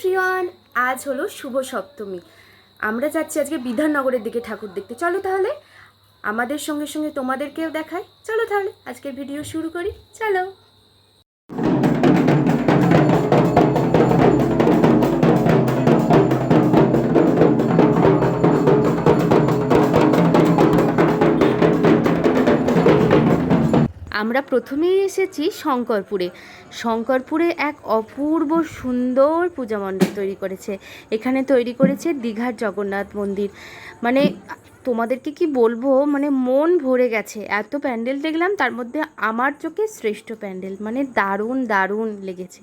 Everyone আজ হলো শুভ সপ্তমী। আমরা যাচ্ছি আজকে বিধাননগরের দিকে ঠাকুর দেখতে। চলো তাহলে, আমাদের সঙ্গে সঙ্গে তোমাদেরকেও দেখাই। চলো তাহলে আজকে ভিডিও শুরু করি। চলো। আমরা প্রথমেই এসেছি শঙ্করপুরে। শঙ্করপুরে এক অপূর্ব সুন্দর পূজা মণ্ডপ তৈরি করেছে। এখানে তৈরি করেছে দীঘার জগন্নাথ মন্দির। মানে তোমাদেরকে কি বলব? মানে মন ভরে গেছে। এত প্যান্ডেল দেখলাম, তার মধ্যে আমার চোখে শ্রেষ্ঠ প্যান্ডেল। মানে দারুণ দারুণ লেগেছে।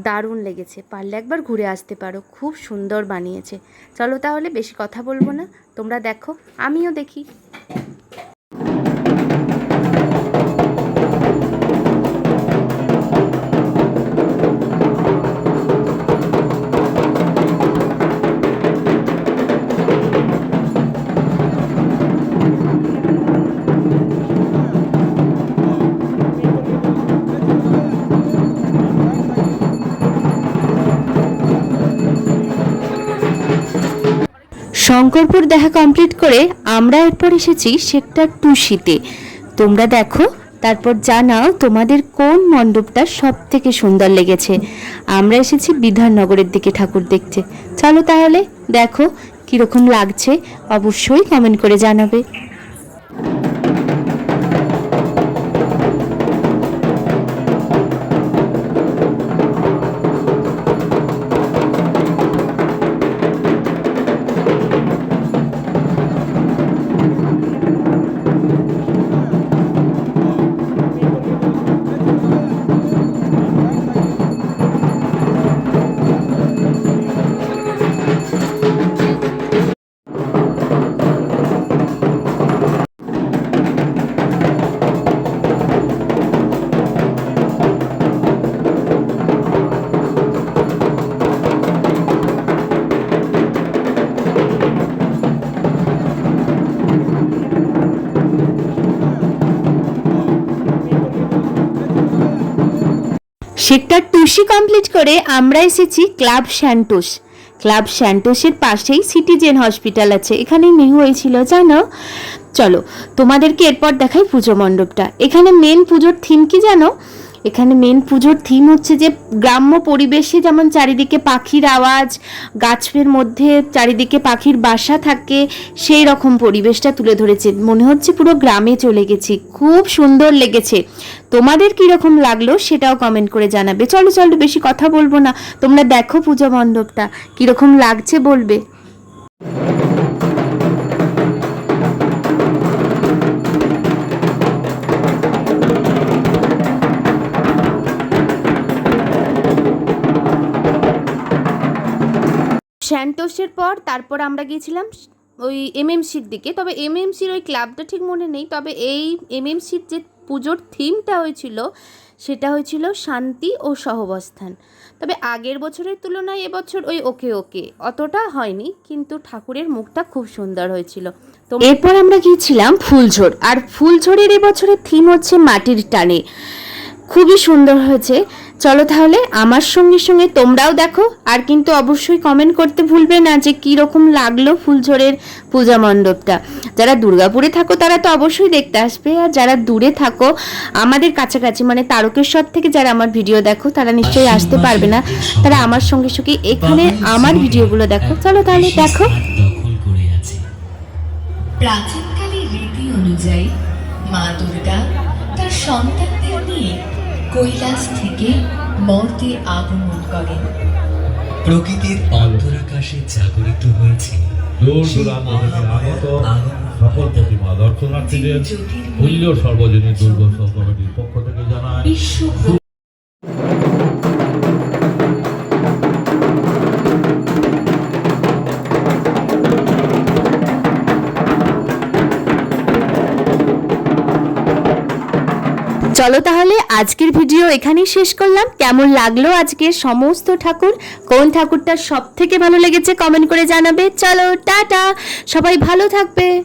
দারুণ লেগেছে। পারলে একবার ঘুরে আসতে পারো। খুব সুন্দর বানিয়েছে। চলো তাহলে বেশি কথা বলব না। তোমরা দেখো, আমিও দেখি। শঙ্করপুর দেখা কমপ্লিট করে আমরা এরপর এসেছি সেক্টর টুশিতে তোমরা দেখো, তারপর জানাও তোমাদের কোন মণ্ডপটা সব থেকে সুন্দর লেগেছে। আমরা এসেছি বিধাননগরের দিকে ঠাকুর দেখতে। চলো তাহলে দেখো কীরকম লাগছে, অবশ্যই কমেন্ট করে জানাবে। সেক্টর টুসি কমপ্লিট করে আমরা এসেছি ক্লাব স্যান্টোস। ক্লাব স্যান্টোসের পাশেই সিটিজেন হসপিটাল আছে। এখানেই মেহু হয়েছিল, জানো? চলো, তোমাদেরকে এরপর দেখাই পুজো মণ্ডপটা। এখানে মেন পুজোর থিম কি জানো? এখানে মেন পুজোর থিম হচ্ছে যে গ্রাম্য পরিবেশে যেমন চারিদিকে পাখির আওয়াজ গাছের মধ্যে চারিদিকে পাখির বাসা থাকে, সেই রকম পরিবেশটা তুলে ধরেছে। মনে হচ্ছে পুরো গ্রামে চলে গেছি। খুব সুন্দর লেগেছে। তোমাদের কীরকম লাগল সেটাও কমেন্ট করে জানাবে। চলো চলো, বেশি কথা বলব না। তোমরা দেখো পূজা মণ্ডপটা। কীরকম লাগছে বলবে? স্যান্টোসের পর তারপর আমরা গিয়েছিলাম ওই এমএমসির দিকে। তবে এমএমসির ওই ক্লাবটা ঠিক মনে নেই। তবে এই এমএমসির যে পুজোর থিমটা হয়েছিল, সেটা হয়েছিল শান্তি ও সহবস্থান। তবে আগের বছরের তুলনায় এবছর ওই ওকে ওকে। অতটা হয়নি, কিন্তু ঠাকুরের মুখটা খুব সুন্দর হয়েছিল। তো এরপর আমরা গিয়েছিলাম ফুলঝোড় আর ফুলঝোড়ের এবছরের থিম হচ্ছে মাটির টানে। খুবই সুন্দর হয়েছে। চলো তাহলে আমার সঙ্গে সঙ্গে তোমরাও দেখো, আর কিন্তু অবশ্যই কমেন্ট করতে ভুলবে না যে কী রকম লাগল ফুলঝোরের পূজা মণ্ডপটা। যারা দুর্গাপুরে থাকো তারা তো অবশ্যই দেখতে আসবে, আর যারা দূরে থাকো, আমাদের কাছাকাছি মানে তারকেশ্বর থেকে যারা আমার ভিডিও দেখো, তারা নিশ্চয়ই আসতে পারবে না। তারা আমার সঙ্গে সঙ্গে এখানে আমার ভিডিওগুলো দেখো। চলো তাহলে দেখো। প্রাচীনকালে রীতি অনুযায়ী মা দুর্গা তার সন্তানদের নিয়ে কৈলাস থেকে মর্তে আগমন করেন। প্রকৃতির অন্তরাকাশে জাগরিত হয়েছে। সকল প্রতিমা দর্শনার্থীদের মূল্য সর্বজনীন দুর্গোৎসব কমিটির পক্ষ থেকে জানায় চলো তাহলে আজকের ভিডিও এখানেই শেষ করলাম। কেমন লাগল আজকের সমস্ত ঠাকুর? কোন ঠাকুরটা সব থেকে ভালো লেগেছে কমেন্ট করে জানাবে। চলো, টাটা! সবাই ভালো থাকবে।